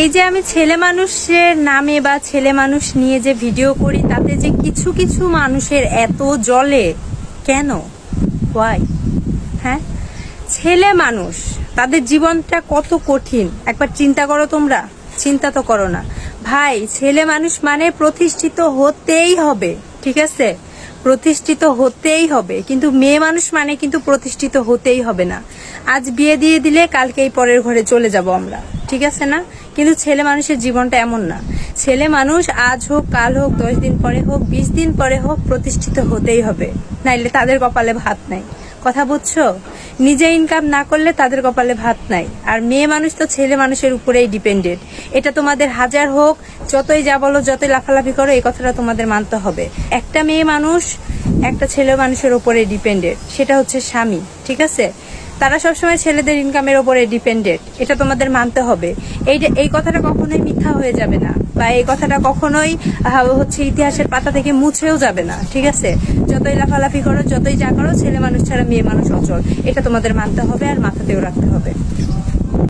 এই যে আমি ছেলে মানুষের নামে বা ছেলে মানুষ নিয়ে যে ভিডিও করি, তাতে যে কিছু কিছু মানুষের এত জলে কেন? হ্যাঁ? ছেলে মানুষ, তাদের জীবনটা কত কঠিন। একবার চিন্তা করো তোমরা। চিন্তা তো করো না। ভাই, ছেলে মানুষ মানে প্রতিষ্ঠিত হতেই হবে, ঠিক আছে? প্রতিষ্ঠিত হতেই হবে। কিন্তু মেয়ে মানুষ মানে কিন্তু প্রতিষ্ঠিত হতেই হবে না। আজ বিয়ে দিয়ে দিলে কালকেই পরের ঘরে চলে যাব আমরা, ঠিক আছে না? কিন্তু ছেলে মানুষের জীবনটা এমন না। ছেলে মানুষ আজ হোক, কাল হোক, দশ দিন পরে হোক, বিশ দিন পরে হোক, প্রতিষ্ঠিত হতেই হবে। নাইলে তাদের কপালে ভাত নাই। কথা বুঝছ? নিজে ইনকাম না করলে তাদের কপালে ভাত নাই। আর মেয়ে মানুষ তো ছেলে মানুষের উপরেই ডিপেন্ডেন্ট এটা তোমাদের হাজার হোক, যতই যা বলো, যতই লাফালাফি করো, এই কথাটা তোমাদের মানতে হবে। একটা মেয়ে মানুষ একটা ছেলে মানুষের উপরে ডিপেন্ডেন্ট সেটা হচ্ছে স্বামী, ঠিক আছে? তারা সবসময় ছেলেদের ইনকামের ওপরে ডিপেন্ডেন্ট এটা তোমাদের মানতে হবে। এই এই কথাটা কখনোই মিথ্যা হয়ে যাবে না। বা এই কথাটা কখনোই হচ্ছে ইতিহাসের পাতা থেকে মুছেও যাবে না, ঠিক আছে? যতই লাফালাফি করো, যতই যা করো, ছেলে মানুষ ছাড়া মেয়ে মানুষ অচল। এটা তোমাদের মানতে হবে আর মাথাতেও রাখতে হবে।